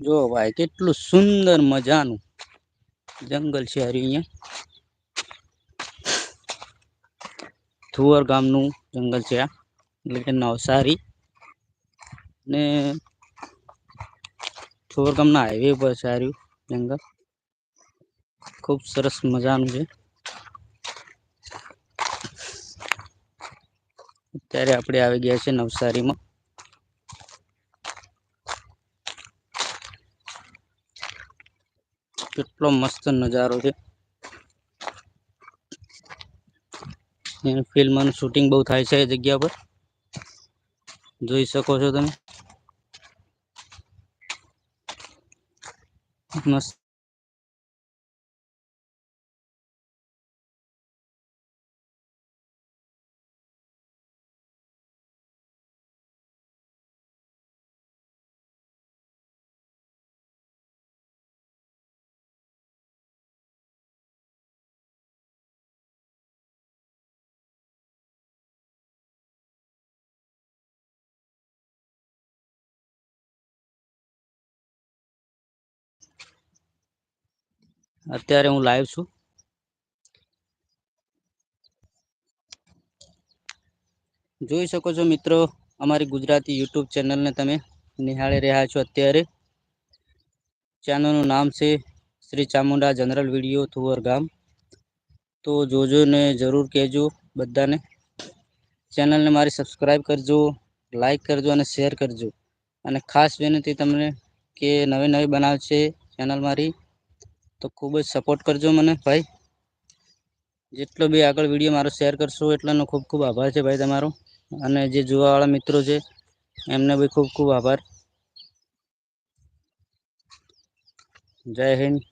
જો ભાઈ, કેટલું સુંદર મજાનું જંગલ છે હારી અહીંયા. થુવર ગામનું જંગલ છે આ. એટલે નવસારી. ને થુવર ગામના હાઈવે પર છે હાર્યું જંગલ? ખૂબ સરસ મજાનું છે. અત્યારે આપણે આવી ગયા છે નવસારીમાં. કેટલો મસ્ત નજારો છે. ફિલ્મનું શૂટિંગ બહુ થાય છે એ જગ્યા પર. જોઈ શકો છો તમે. મસ્ત અત્યારે હું લાઈવ છું. જોઈ શકો છો મિત્રો, અમારી ગુજરાતી યુટ્યુબ ચેનલને તમે નિહાળી રહ્યા છો અત્યારે. ચેનલનું નામ છે શ્રી ચામુંડા જનરલ વીડિયો થુવર ગામ. તો જોજો ને જરૂર કહેજો બધાને. ચેનલને મારી સબસ્ક્રાઈબ કરજો લાઈક કરજો અને શેર કરજો. અને ખાસ વિનંતી તમને કે નવી નવી બનાવશે ચેનલ મારી તો ખૂબ જ સપોર્ટ કરજો મને, ભાઈ. જેટલો બી આગળ વીડિયો મારો શેર કરશો એટલાનો ખૂબ ખૂબ આભાર છે ભાઈ તમારો. અને જે જોવાવાળા મિત્રો છે, એમને બી ખૂબ ખૂબ આભાર. જય હિન્દ.